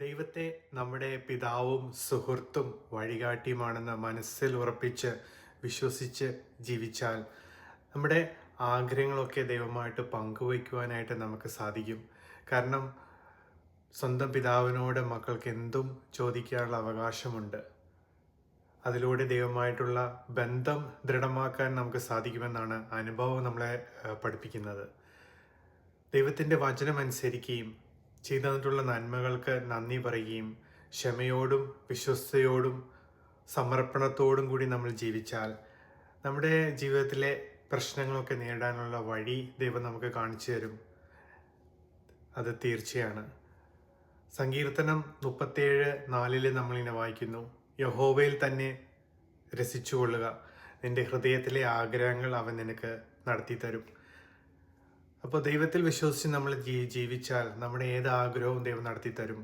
ദൈവത്തെ നമ്മുടെ പിതാവും സുഹൃത്തും വഴികാട്ടിയുമാണെന്ന് മനസ്സിൽ ഉറപ്പിച്ച് വിശ്വസിച്ച് ജീവിച്ചാൽ നമ്മുടെ ആഗ്രഹങ്ങളൊക്കെ ദൈവമായിട്ട് പങ്കുവയ്ക്കുവാനായിട്ട് നമുക്ക് സാധിക്കും. കാരണം സ്വന്തം പിതാവിനോട് മക്കൾക്ക് എന്തും ചോദിക്കാനുള്ള അവകാശമുണ്ട്. അതിലൂടെ ദൈവമായിട്ടുള്ള ബന്ധം ദൃഢമാക്കാൻ നമുക്ക് സാധിക്കുമെന്നാണ് അനുഭവം നമ്മളെ പഠിപ്പിക്കുന്നത്. ദൈവത്തിന്റെ വചനം അനുസരിക്കുകയും ചെയ്തു തന്നിട്ടുള്ള നന്മകൾക്ക് നന്ദി പറയുകയും ക്ഷമയോടും വിശ്വസ്തയോടും സമർപ്പണത്തോടും കൂടി നമ്മൾ ജീവിച്ചാൽ നമ്മുടെ ജീവിതത്തിലെ പ്രശ്നങ്ങളൊക്കെ നേടാനുള്ള വഴി ദൈവം നമുക്ക് കാണിച്ചു തരും. അത് തീർച്ചയാണ്. സങ്കീർത്തനം മുപ്പത്തേഴ് നാലിൽ നമ്മളിങ്ങനെ വായിക്കുന്നു. യഹോവയിൽ തന്നെ രസിച്ചുകൊള്ളുക. നിന്റെ ഹൃദയത്തിലെ ആഗ്രഹങ്ങൾ അവൻ നിനക്ക് നടത്തി തരും അപ്പോൾ ദൈവത്തിൽ വിശ്വസിച്ച് നമ്മൾ ജീവിച്ചാൽ നമ്മുടെ ഏത് ആഗ്രഹവും ദൈവം നടത്തി തരും